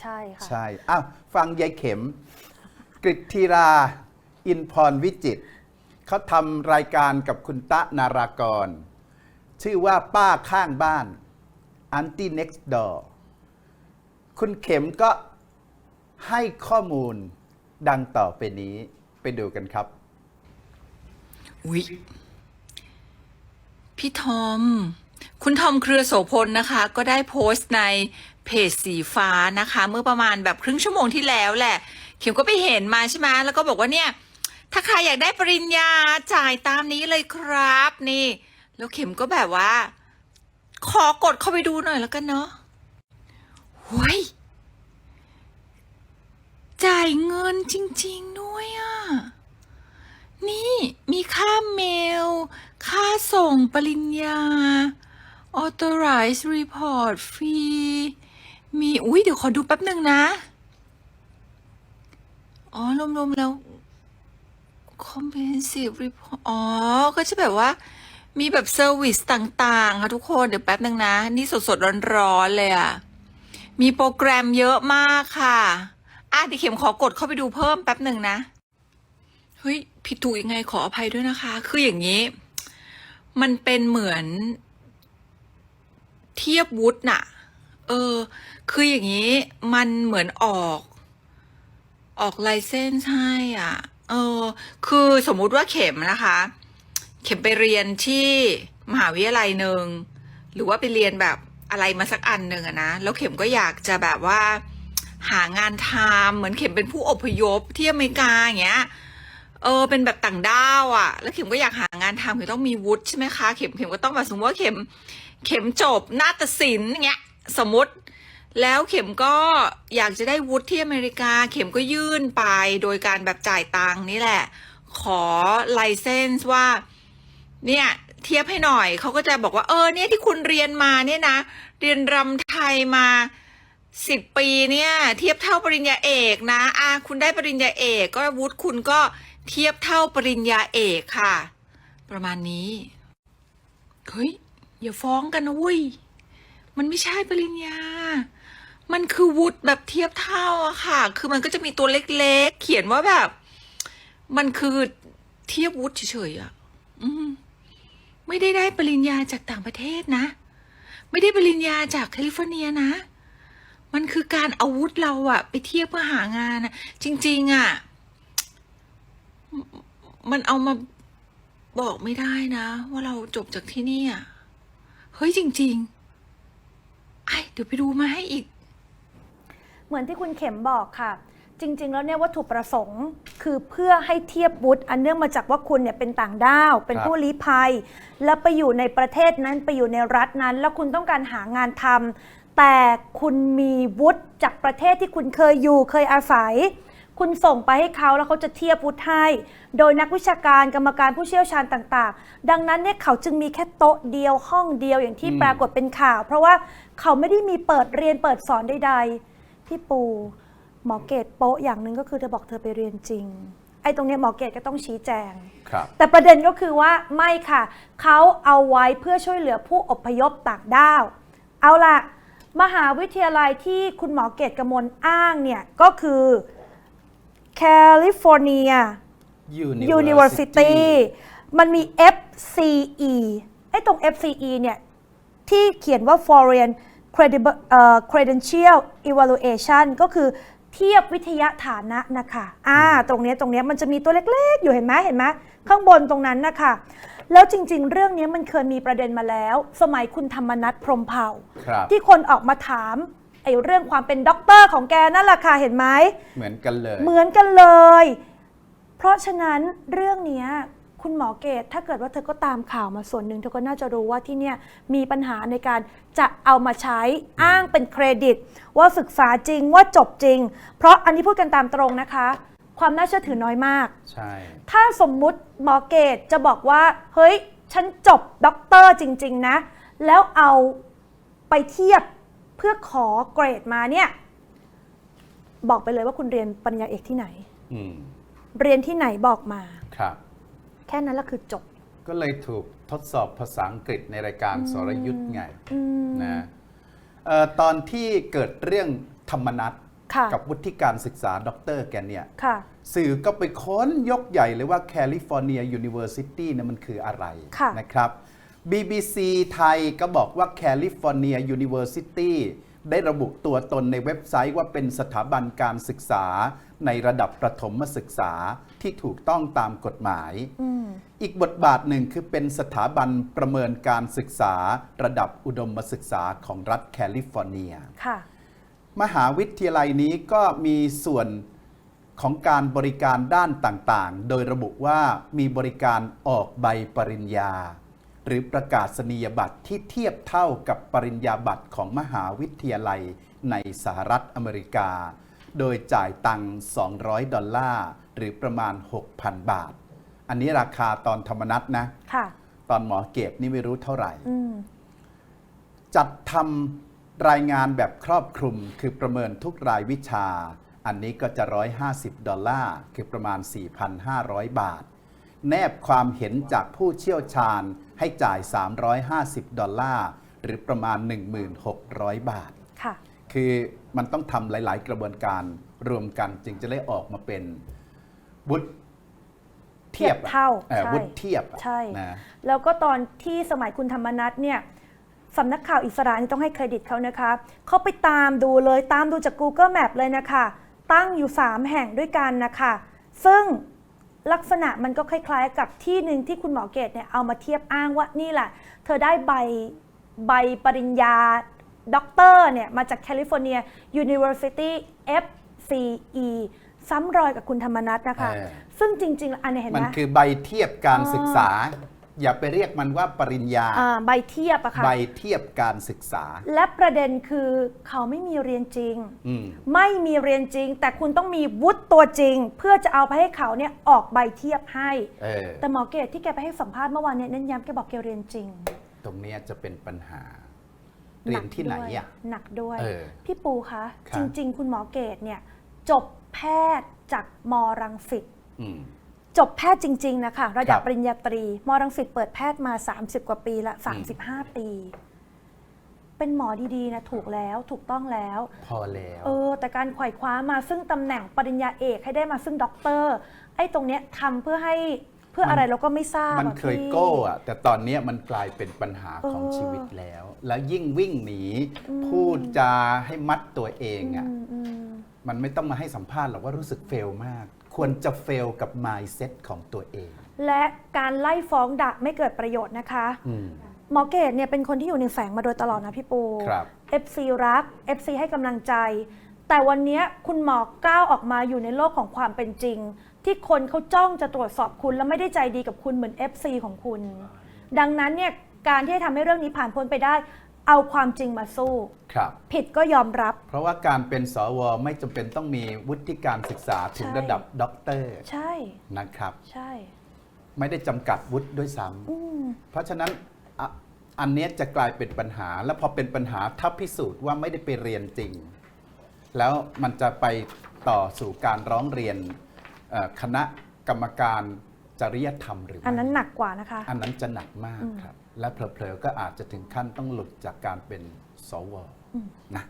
ใช่ค่ะ ใช่อ้าวฟังยายเข็ม กริธีรา อินพรวิจิตรเขาทำรายการกับคุณตะนารากร ชื่อว่าป้าข้างบ้าน Aunty Next Door คุณเข็มก็ให้ข้อมูลดังต่อไปนี้ไปดูกันครับ อุ๊ย พี่ทอม คุณทอมเครือโสพลนะคะ ก็ได้โพสต์ใน เพจสีฟ้านะคะ เมื่อประมาณแบบครึ่งชั่วโมงที่แล้วแหละ เข็มก็ไปเห็นมาใช่ไหมแล้วก็บอกว่าเนี่ย ถ้าใครอยากได้ปริญญาจ่ายตามนี้เลยครับ นี่ แล้วเข็มก็แบบว่า ขอกดเข้าไปดูหน่อยแล้วกันเนาะเฮ้ยจ่ายเงินจริง ๆ ด้วยอะ นี่มีค่าเมล ค่าส่งปริญญา authorize report ฟรี มีอุ้ยเดี๋ยวขอดูแป๊บหนึ่งนะ อ๋อ รวมๆแล้ว comprehensive report อ๋อ ก็จะแบบว่า มีแบบเซอร์วิสต่าง ๆ ค่ะทุกคน เดี๋ยวแป๊บหนึ่งนะ นี่สดๆ ร้อนๆ เลยอะมีโปรแกรมเยอะมากค่ะอะเดี๋ยวเข็มขอกดเข้าไปดูเพิ่มแป๊บหนึ่งนะ เฮ้ย ผิดถูกยังไงขออภัยด้วยนะคะ คืออย่างนี้ มันเป็นเหมือน เทียบวุฒิน่ะ เออ คืออย่างนี้มันเหมือนออก ออกไลเซนส์ให้อะ เออ คือสมมุติว่าเข็มนะคะ เข็มไปเรียนที่มหาวิทยาลัยหนึ่งหรือว่าไปเรียนแบบอะไรมาสักอันหนึ่งอะนะ แล้วเข็มก็อยากจะแบบว่า หางานทำเหมือนเข็มเป็นผู้อพยพที่อเมริกาอย่างเงี้ยเออเป็นแบบต่างด้าวอะ่ะ แล้วเข็มก็อยากหางานทำเข็มต้องมีวุฒิใช่ไหมคะ เข็มเข็มก็ต้องแบบสมมติว่าเข็ม เข็มจบนาฏศิลป์เงี้ย สมมติแล้วเข็มก็อยากจะได้วุฒิที่อเมริกา เข็มก็ยื่นไปโดยการแบบจ่ายตังค์นี่แหละ ขอไลเซนส์ว่า เนี่ยเทียบให้หน่อยเขาก็จะบอกว่าเออเนี่ยที่คุณเรียนมาเนี่ยนะ เรียนรำไทยมาสิบปีเนี่ยเทียบเท่าปริญญาเอกนะอะคุณได้ปริญญาเอก ก็วุฒิคุณก็เทียบเท่าปริญญาเอกค่ะ ประมาณนี้ เฮ้ย อย่าฟ้องกันนะเว้ย มันไม่ใช่ปริญญา มันคือวุฒิแบบเทียบเท่าอะค่ะ คือมันก็จะมีตัวเล็กๆ เขียนว่าแบบ มันคือเทียบวุฒิเฉยๆอะอืม ไม่ได้ได้ปริญญาจากต่างประเทศนะ ไม่ได้ปริญญาจากแคลิฟอร์เนียนะ มันคือการเอาวุธเราอะไปเทียบเพื่อหางานอะจริง ๆอะมมันเอามาบอกไม่ได้นะ ว่าเราจบจากที่นี่อะเฮ้ยจริง ๆ ไอเดี๋ยวไปดูมาให้อีก เหมือนที่คุณเข็มบอกค่ะ จริง ๆ แล้วเนี่ยวัตถุประสงค์ คือเพื่อให้เทียบวุฒิอันเนื่องมาจากว่าคุณเนี่ยเป็นต่างด้าว เป็นผู้ลี้ภัย แล้วไปอยู่ในประเทศนั้นไปอยู่ในรัฐนั้น แล้วคุณต้องการหางานทำแต่คุณมีวุฒิจากประเทศที่คุณเคยอยู่เคยอาศัย คุณส่งไปให้เขาแล้วเขาจะเทียบวุฒิให้ โดยนักวิชาการกรรมการผู้เชี่ยวชาญต่างๆ ดังนั้นเนี่ยเขาจึงมีแค่โต๊ะเดียวห้องเดียวอย่างที่อืมปรากฏเป็นข่าว เพราะว่าเขาไม่ได้มีเปิดเรียนเปิดสอนใดๆพี่ปูหมอเกตโป๊ะอย่างหนึ่งก็คือเธอบอกเธอไปเรียนจริงไอ้ตรงเนี้ยหมอเกตก็ต้องชี้แจงครับแต่ประเด็นก็คือว่าไม่ค่ะ เขาเอาไว้เพื่อช่วยเหลือผู้อพยพต่างด้าว เอาล่ะ มหาวิทยาลัยที่คุณหมอเกตกมลอ้างเนี่ยก็คือ แคลิฟอร์เนีย University มันมี FCE ไอ้ตรง FCE เนี่ย ที่เขียนว่า Foreign Credible- เอ่อ Credential Evaluation ก็คือเทียบวิทยาฐานะนะคะอ่าตรงเนี้ยตรงเนี้ยมันจะมีตัวเล็กๆ อยู่เห็นไหมเห็นไหมข้างบนตรงนั้นนะคะ แล้วจริงๆ เรื่องเนี้ยมันเคยมีประเด็นมาแล้ว สมัยคุณธรรมนัฐพรหมเผ่าครับที่คนออกมาถาม ไอ้เรื่องความเป็นด็อกเตอร์ของแกนั่นแหละค่ะเห็นไหมเหมือนกันเลย เหมือนกันเลย เพราะฉะนั้นเรื่องเนี้ยคุณหมอเกตถ้าเกิดว่าเธอก็ตามข่าวมาส่วนหนึ่งเธอก็น่าจะรู้ว่าที่เนี่ยมีปัญหาในการจะเอามาใช้อ้างเป็นเครดิต ว่าศึกษาจริงว่าจบจริง เพราะอันนี้พูดกันตามตรงนะคะ ความน่าเชื่อถือน้อยมาก ใช่ ถ้าสมมุติหมอเกตจะบอกว่า เฮ้ย ฉันจบด็อกเตอร์จริง ๆ นะ แล้วเอาไปเทียบ เพื่อขอเกรดมาเนี่ยบอกไปเลยว่าคุณเรียนปริญญาเอกที่ไหน อืมเรียนที่ไหนบอกมา ครับ แค่นั้นละคือจบ ก็เลยถูกทดสอบภาษาอังกฤษในรายการสรยุทธ์ไงอืม นะเอ่อตอนที่เกิดเรื่องธรรมนัตค่ะ กับวุฒิการศึกษาด็อกเตอร์แกเนี่ย ค่ะ สื่อก็ไปค้นยกใหญ่เลยว่าแคลิฟอร์เนียยูนิเวอร์ซิตี้เนี่ยมันคืออะไรค่ะ นะครับ BBC ไทยก็บอกว่าแคลิฟอร์เนียยูนิเวอร์ซิตี้ได้ระบุตัวตนในเว็บไซต์ว่าเป็นสถาบันการศึกษาในระดับประถมศึกษาที่ถูกต้องตามกฎหมายอืมอีกบทบาทหนึ่งคือเป็นสถาบันประเมินการศึกษาระดับอุดมศึกษาของรัฐแคลิฟอร์เนียค่ะมหาวิทยาลัยนี้ก็มีส่วนของการบริการด้านต่างๆ โดยระบุว่ามีบริการออกใบปริญญา หรือประกาศนียบัตรที่เทียบเท่ากับปริญญาบัตรของมหาวิทยาลัยในสหรัฐอเมริกา โดยจ่ายตังค์200 ดอลลาร์ หรือประมาณ 6,000 บาท อันนี้ราคาตอนธรรมนัตนะค่ะตอนหมอเก็บนี่ไม่รู้เท่าไหร่อืมจัดทำรายงานแบบครอบคลุมคือประเมินทุกรายวิชา อันนี้ก็จะ 150 ดอลลาร์ คือประมาณ 4,500 บาท แนบความเห็นจากผู้เชี่ยวชาญให้จ่าย 350 ดอลลาร์ หรือประมาณ 1,600 บาท ค่ะ คือมันต้องทำหลาย ๆ กระบวนการรวมกันจึงจะได้ออกมาเป็นวุฒิเทียบอะเทียบเท่าออใช่วุฒิเทียบอะใช่นะแล้วก็ตอนที่สมัยคุณธรรมนัฐเนี่ยสำนักข่าวอิสระนี่ต้องให้เครดิตเขานะคะเขาไปตามดูเลยตามดูจาก Google Map เลยนะคะ ตั้งอยู่ 3 แห่งด้วยกันนะคะ ซึ่ง ลักษณะมันก็คล้ายๆ กับที่หนึ่งที่คุณหมอเกตเนี่ยเอามาเทียบอ้างว่านี่แหละ เธอได้ใบใบปริญญาด็อกเตอร์เนี่ยมาจากแคลิฟอร์เนีย University FCE ซ้ำรอยกับคุณธรรมนัฐนะคะเออซึ่งจริงๆแล้วอันนี้เห็นมันไหมคือใบเทียบการศึกษา อย่าไปเรียกมันว่าปริญญา อ่าใบเทียบอะค่ะ ใบเทียบการศึกษา และประเด็นคือเขาไม่มีเรียนจริง อืม ไม่มีเรียนจริง แต่คุณต้องมีวุฒิตัวจริง เพื่อจะเอาไปให้เขาเนี่ยออกใบเทียบให้ เออ แต่หมอเกตที่แกไปให้สัมภาษณ์เมื่อวานเนี่ยเน้นย้ำแกบอกแกเรียนจริงตรงเนี้ยจะเป็นปัญหา เรียนที่ไหนอะ หนักด้วย เออพี่ปูคะครับ จริง ๆ คุณหมอเกตเนี่ยจบแพทย์จากมรังสิต อืม จบแพทย์จริง ๆ นะคะ ระดับครับ ปริญญาตรีมรังสิตเปิดแพทย์มา 30 กว่าปีละ 35 ปี เป็นหมอดีๆนะถูกแล้วถูกต้องแล้ว พอแล้ว เออ แต่การไขว่คว้ามาซึ่งตำแหน่งปริญญาเอกให้ได้มาซึ่งด็อกเตอร์ ไอ้ตรงเนี้ยทำเพื่อให้เพื่ออะไรเราก็ไม่ทราบมันอะเคยพี่ โก้อะแต่ตอนเนี้ยมันกลายเป็นปัญหาของเออชีวิตแล้ว แล้วยิ่งวิ่งหนี อืม พูดจาให้มัดตัวเองอะอืมอืม มันไม่ต้องมาให้สัมภาษณ์หรอกว่ารู้สึกเฟลมาก ควรจะเฟลกับ mindset ของตัวเอง และการไล่ฟ้องด่าไม่เกิดประโยชน์นะคะ อืม หมอเกตเนี่ยเป็นคนที่อยู่ในแฝงมาโดยตลอดนะพี่ปู ครับ FC รัก FC ให้กำลังใจ แต่วันเนี้ยคุณหมอก้าวออกมาอยู่ในโลกของความเป็นจริง ที่คนเขาจ้องจะตรวจสอบคุณ และไม่ได้ใจดีกับคุณเหมือน FC ของคุณ ดังนั้นเนี่ยการที่จะทำให้เรื่องนี้ผ่านพ้นไปได้ เอาความจริงมาสู้ ครับ ผิดก็ยอมรับ เพราะว่าการเป็นสวไม่จำเป็นต้องมีวุฒิการศึกษาถึงใช่ ระดับด็อกเตอร์ใช่ นะครับ ใช่ไม่ได้จำกัดวุฒิด้วยซ้ำ อืม เพราะฉะนั้นอะอันเนี้ยจะกลายเป็นปัญหา แล้วพอเป็นปัญหาถ้าพิสูจน์ว่าไม่ได้ไปเรียนจริง แล้วมันจะไปต่อสู่การร้องเรียนเอ่อคณะกรรมการจริยธรรมหรือไม่อันนั้นหนักกว่านะคะ อันนั้นจะหนักมากครับ และเผลอๆก็อาจจะถึงขั้นต้องหลุดจากการเป็นสวนะ